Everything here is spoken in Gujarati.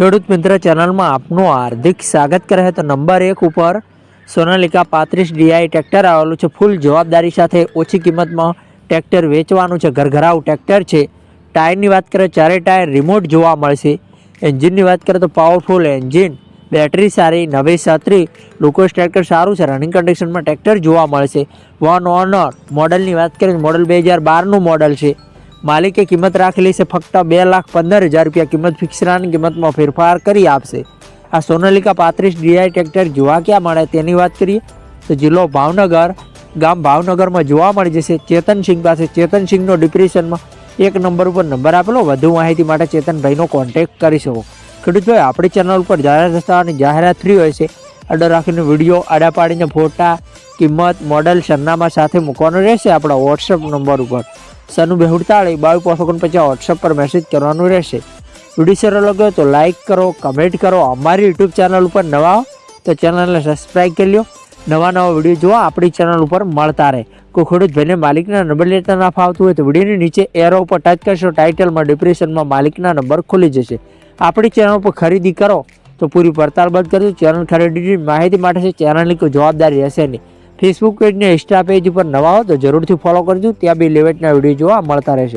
ખેડૂત મિત્ર ચેનલમાં આપનું હાર્દિક સ્વાગત કરે તો નંબર એક ઉપર સોનાલિકા પાંત્રીસ ડીઆઈ ટ્રેક્ટર આવેલું છે. ફૂલ જવાબદારી સાથે ઓછી કિંમતમાં ટ્રેક્ટર વેચવાનું છે. ઘરઘરાવ ટ્રેક્ટર છે. ટાયરની વાત કરીએ, ચારે ટાયર રિમોટ જોવા મળશે. એન્જિનની વાત કરીએ તો પાવરફુલ એન્જિન બેટરી સારી, નવી છત્રી. લુકોસ ટ્રેક્ટર સારું છે. રનિંગ કન્ડિશનમાં ટ્રેક્ટર જોવા મળશે. વન ઓનર મોડલની વાત કરીએ મોડલ બે હજાર બારનું મોડલ છે. માલિકે કિંમત રાખેલી છે, ફક્ત બે લાખ પંદર હજાર રૂપિયા કિંમત ફિક્સરાની કિંમતમાં ફેરફાર કરી આપશે. આ સોનાલિકા પાંત્રીસ ડીઆઈ ટ્રેક્ટર જોવા ક્યાં મળે તેની વાત કરીએ, તો જિલ્લો ભાવનગર, ગામ ભાવનગરમાં જોવા મળી જશે. ચેતનસિંહ પાસે ચેતનસિંહનો ડિપ્રેશનમાં એક નંબર ઉપર નંબર આપેલો. વધુ માહિતી માટે ચેતનભાઈનો કોન્ટેક્ટ કરી શકો. ખેડૂતભાઈ, આપણી ચેનલ ઉપર જાહેરાત રસ્તાની જાહેરાત ફ્રી હોય છે. અડર રાખીને વીડિયો આડા પાડીને ફોટા કિંમત, મોડલ, સરનામા સાથે મૂકવાનું રહેશે આપણા વોટ્સઅપ નંબર ઉપર. સનુ બેહુડતાળી બાવીસ પાંચસો ઓગણપચાસ વોટ્સઅપ પર મેસેજ કરવાનું રહેશે. વીડિયો સારો લાગ્યો તો લાઇક કરો કમેન્ટ કરો, અમારી યુટ્યુબ ચેનલ ઉપર નવા તો ચેનલને સબસ્ક્રાઈબ કરી લો નવા નવા વીડિયો જોવા આપણી ચેનલ ઉપર મળતા રહે. કોઈ ખેડૂત ભાઈને માલિકના નંબર લેતા ના ફાવતું હોય તો વિડીયોની નીચે એરો ઉપર ટચ કરશો ટાઇટલમાં ડિપ્રેશનમાં માલિકના નંબર ખુલી જશે. આપણી ચેનલ ઉપર ખરીદી કરો, તો પૂરી પડતાલ બંધ કરજો ચેનલ ખરીદીની માહિતી માટે છે ચેનલની કોઈ જવાબદારી રહેશે નહીં. ફેસબુક પેજને ઇન્સ્ટા પેજ ઉપર નવા હો તો જરૂરથી ફોલો કરજો. ત્યાં બી લેવેટના વીડિયો જોવા મળતા રહેશે.